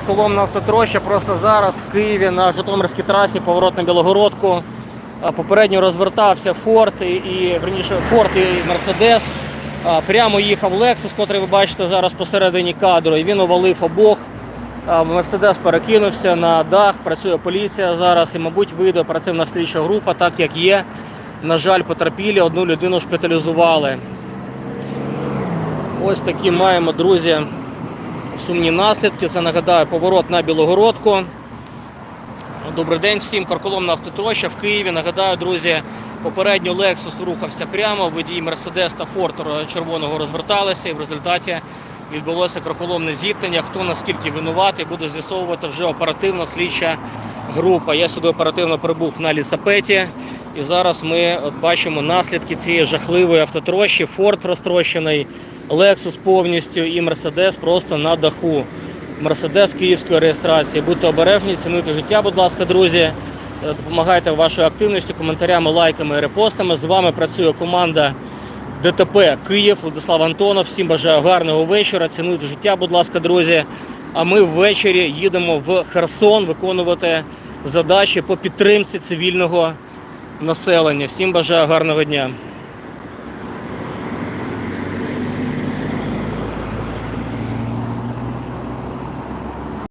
Коломна автотроща просто зараз в Києві на Житомирській трасі, поворот на Білогородку. Попередньо розвертався Форд і, і верніше Форд і Мерседес. Прямо їхав Лексус, котрий ви бачите зараз посередині кадру, і він увалив обох. Мерседес перекинувся на дах, працює поліція зараз і, мабуть, вийде оперативна слідча група, так як є. На жаль, потерпілі, одну людину шпиталізували. Ось такі маємо, друзі, сумні наслідки. Це нагадаю поворот на Білогородку. Добрий день всім. Карколомна автотроща в Києві. Нагадаю, друзі, попередньо Lexus рухався прямо. Водії Mercedes та Ford червоного розверталися, і в результаті відбулося кроколомне зіткнення. Хто наскільки винуватий, буде з'ясовувати вже оперативна слідча група. Я сюди оперативно прибув на лісапеті. І зараз ми от бачимо наслідки цієї жахливої автотрощі. Ford розтрощений, Lexus повністю і Mercedes просто на даху. Мерседес київської реєстрації. Будьте обережні, цінуйте життя, будь ласка, друзі. Е, Допомагайте вашою активністю, коментарями, лайками і репостами. З вами працює команда ДТП Київ, Владислав Антонов. Всім бажаю гарного вечора. Цінуйте життя, будь ласка, друзі. А ми ввечері їдемо в Херсон виконувати задачі по підтримці цивільного населення. Всім бажаю гарного дня.